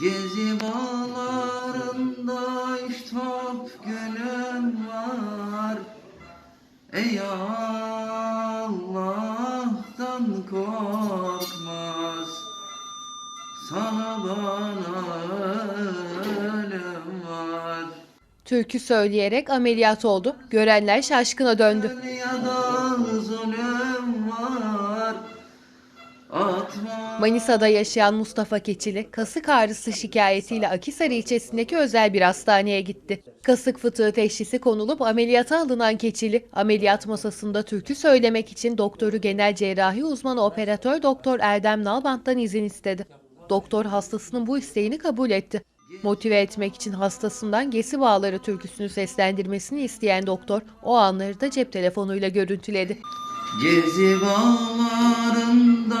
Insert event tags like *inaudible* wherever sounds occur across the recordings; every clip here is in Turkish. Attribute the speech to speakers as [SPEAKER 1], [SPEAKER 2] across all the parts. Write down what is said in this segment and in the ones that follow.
[SPEAKER 1] Gezi bağlarında iştop gönlüm var Ey Allah'tan korkmaz Sana bana ölüm var
[SPEAKER 2] Türkü söyleyerek ameliyat oldu. Görenler şaşkına döndü.
[SPEAKER 1] Dünyada
[SPEAKER 2] Manisa'da yaşayan Mustafa Keçili, kasık ağrısı şikayetiyle Akisar ilçesindeki özel bir hastaneye gitti. Kasık fıtığı teşhisi konulup ameliyata alınan Keçili, ameliyat masasında türkü söylemek için doktoru genel cerrahi uzmanı operatör doktor Erdem Nalbant'tan izin istedi. Doktor hastasının bu isteğini kabul etti. Motive etmek için hastasından Gesi Bağları türküsünü seslendirmesini isteyen doktor o anları da cep telefonuyla görüntüledi.
[SPEAKER 1] Gezi bağlarında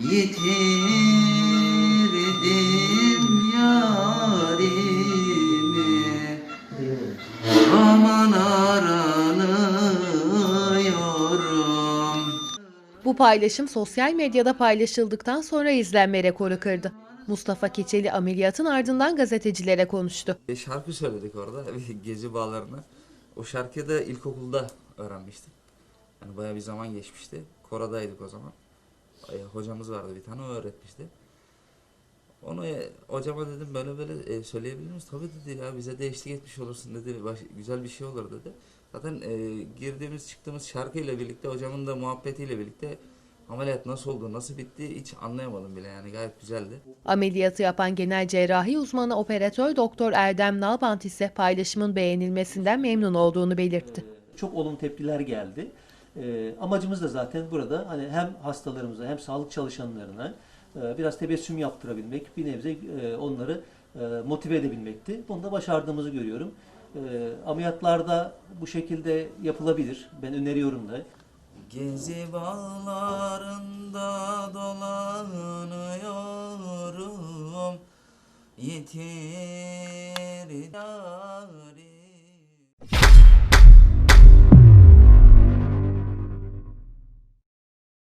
[SPEAKER 1] Yitirdim yarimi Aman aranıyorum
[SPEAKER 2] Bu paylaşım sosyal medyada paylaşıldıktan sonra izlenme rekoru kırdı. Mustafa Keçeli ameliyatın ardından gazetecilere konuştu.
[SPEAKER 3] E, şarkı söyledik orada *laughs* gezi bağlarına. O şarkıyı da ilkokulda öğrenmiştim. Yani bayağı bir zaman geçmişti. Koradaydık o zaman. E, hocamız vardı bir tane o öğretmişti. Onu e, hocama dedim böyle böyle e, söyleyebilir miyiz? Tabii dedi ya bize de eşlik etmiş olursun dedi. Baş- güzel bir şey olur dedi. Zaten e, girdiğimiz çıktığımız şarkıyla birlikte hocamın da muhabbetiyle birlikte ameliyat nasıl oldu, nasıl bitti hiç anlayamadım bile yani gayet güzeldi.
[SPEAKER 2] Ameliyatı yapan genel cerrahi uzmanı operatör doktor Erdem Nalbant ise paylaşımın beğenilmesinden memnun olduğunu belirtti.
[SPEAKER 4] çok olumlu tepkiler geldi. Ee, amacımız da zaten burada hani hem hastalarımıza hem sağlık çalışanlarına e, biraz tebessüm yaptırabilmek, bir nebze e, onları e, motive edebilmekti. Bunu da başardığımızı görüyorum. E, ameliyatlarda bu şekilde yapılabilir. Ben öneriyorum da.
[SPEAKER 3] Gezi bağlarında dolanıyorum Yitirdim